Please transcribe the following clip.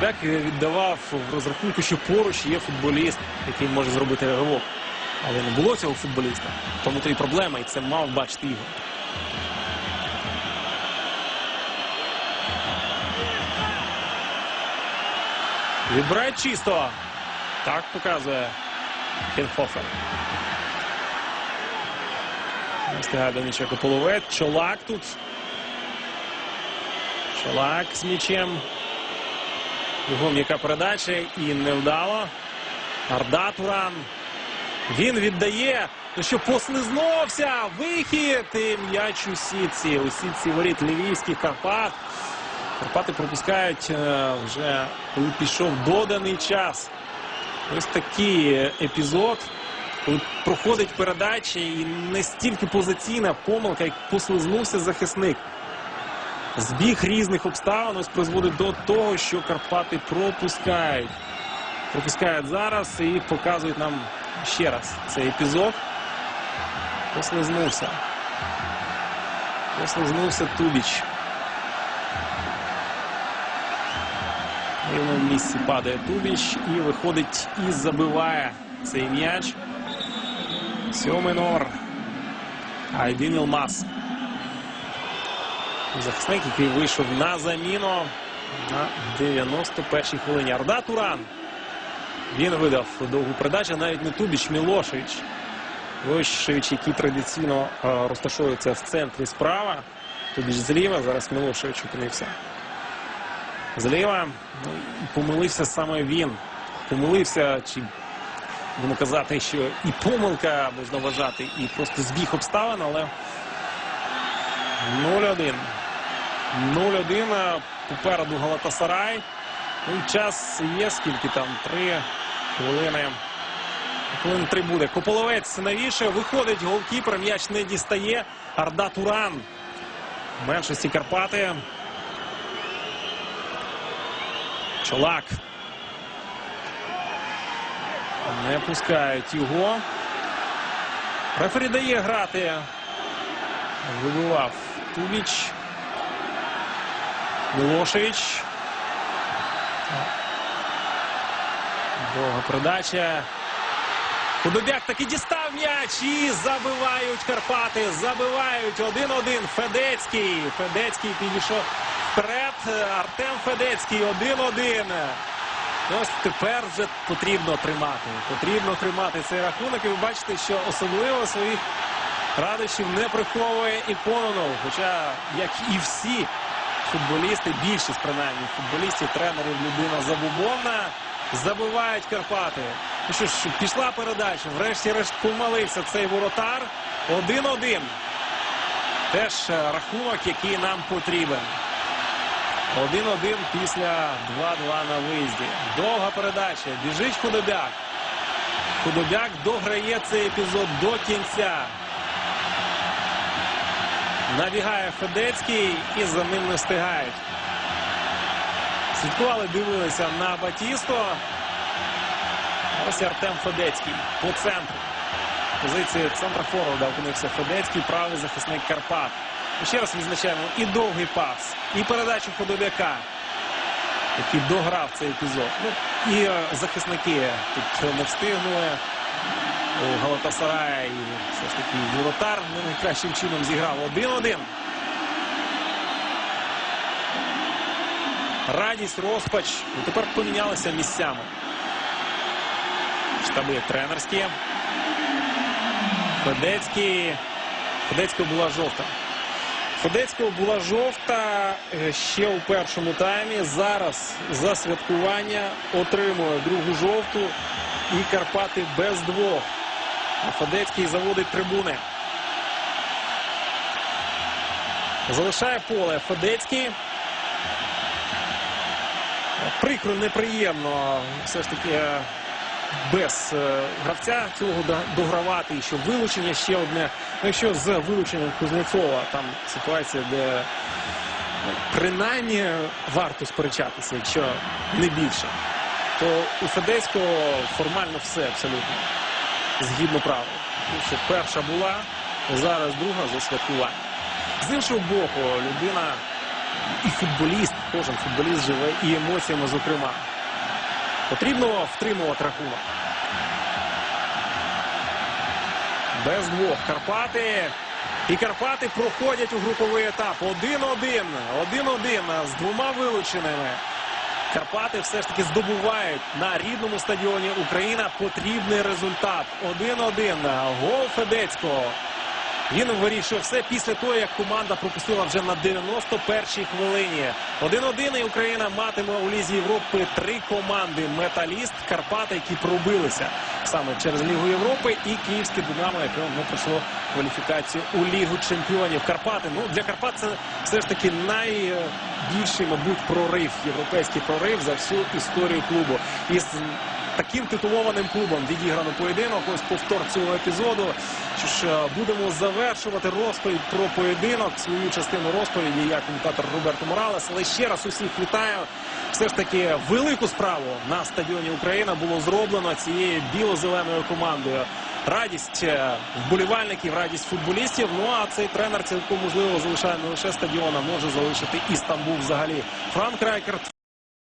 Бек віддавав в розрахунку, що поруч є футболіст, який може зробити ривок. Але не було цього футболіста. Тому то і проблема, і це мав бачити Ігор. Відбирає чисто. Так показує Кенхофер. Не встигає до нічого половець. Чолак тут. Чолак з м'ячем. Його м'яка передача і невдало. Арда Туран. Він віддає. Що послизнувся. Вихід. І м'яч у сітці. У сітці воріт Львівських Карпат. Карпати пропускають е, вже коли пішов доданий час. Ось такий епізод, коли проходить передача і не стільки позиційна помилка, як послизнувся захисник. Збіг різних обставин ось призводить до того, що Карпати пропускають. Пропускають зараз і показують нам ще раз цей епізод. Послизнувся. Послизнувся Тубіч. В місці падає Тубіч і виходить і забиває цей м'яч. Сьомий номер. Айдин Ілмаз. Захисник, який вийшов на заміну на 91-й хвилині. Арда Туран. Він видав довгу передачу, навіть не Тубіч, Мілошевич. Мілошевич, який традиційно е, розташовується в центрі справа. Тубіч зліва, зараз Мілошевич опинився. Зліва ну, помилився саме він. Помилився, чи будемо казати, що і помилка можна вважати, і просто збіг обставин, але 0-1. 0-1 попереду Галатасарай. Ну і час є, скільки там? Три хвилини. Хвилин три буде. Кополовець навіше. Виходить голкіпер, м'яч не дістає. Арда Туран. Меншості Карпати. Чолак. Не пускають його. Рефері дає грати. Вибивав Тубіч. Мілошевич. Довга передача. Худобяк таки дістав м'яч і забивають Карпати. Забивають 1-1. Федецький. Федецький підійшов вперед. Артем Федецький 1-1. Ну, Ось тепер вже потрібно тримати. Потрібно тримати цей рахунок. І ви бачите, що особливо своїх радощів не приховує і Кононов. Хоча, як і всі футболісти, більшість принаймні футболістів, тренерів, людина забубовна, забивають Карпати. Ну що ж, пішла передача. Врешті-решт помилився цей воротар. 1-1. Теж е, рахунок, який нам потрібен. 1-1 після 2-2 на виїзді. Довга передача. Біжить Худобяк. Худобяк дограє цей епізод до кінця. Набігає Федецький і за ним не встигають. Слідкували, дивилися на Батісто. Ось Артем Федецький по центру. Позиції центра форварда опинився Федецький, правий захисник Карпат. І ще раз відзначаємо і довгий пас, і передачу Худобяка, який дограв цей епізод. Ну, і е, захисники тут не встигнули. У Галатасарая і все ж таки воротар не найкращим чином зіграв 1-1. Радість, розпач. І тепер помінялися місцями. Штаби тренерські. Федецький. Федецького була жовта. Федецького була жовта е, ще у першому таймі. Зараз за святкування отримує другу жовту. І Карпати без двох. А Федецький заводить трибуни. Залишає поле Федецький. Прикро, неприємно. Все ж таки е, без е, гравця цього догравати. Що вилучення ще одне. Ну, якщо з вилученням Кузнєцова там ситуація, де ну, принаймні варто сперечатися, якщо не більше, то у Федецького формально все абсолютно згідно правил. Що перша була, зараз друга за. З іншого боку, людина і футболіст, кожен футболіст живе і емоціями, зокрема. Потрібно втримувати рахунок. Без двох Карпати. І Карпати проходять у груповий етап. 1-1. 1-1 з двома вилученими. Карпати все ж таки здобувають на рідному стадіоні Україна потрібний результат. 1-1. Гол Федецького. Він вирішив все після того, як команда пропустила вже на 91-й хвилині. 1-1 і Україна матиме у Лізі Європи три команди: Металіст, Карпати, які пробилися саме через Лігу Європи, і Київське Динамо, яке не пройшло кваліфікацію у Лігу Чемпіонів. Карпати. Ну для Карпат це все ж таки найбільший, мабуть, прорив, європейський прорив за всю історію клубу. Із таким титулованим клубом відіграно поєдинок. Ось повтор цього епізоду. Що ж, е, будемо завершувати розповідь про поєдинок. Свою частину розповіді я коментатор Роберто Моралес. Але ще раз усіх вітаю. Все ж таки велику справу на стадіоні Україна було зроблено цією біло-зеленою командою. Радість е, вболівальників, радість футболістів. Ну а цей тренер цілком можливо залишає не лише стадіон, а може залишити і Стамбул взагалі. Франк Райкерт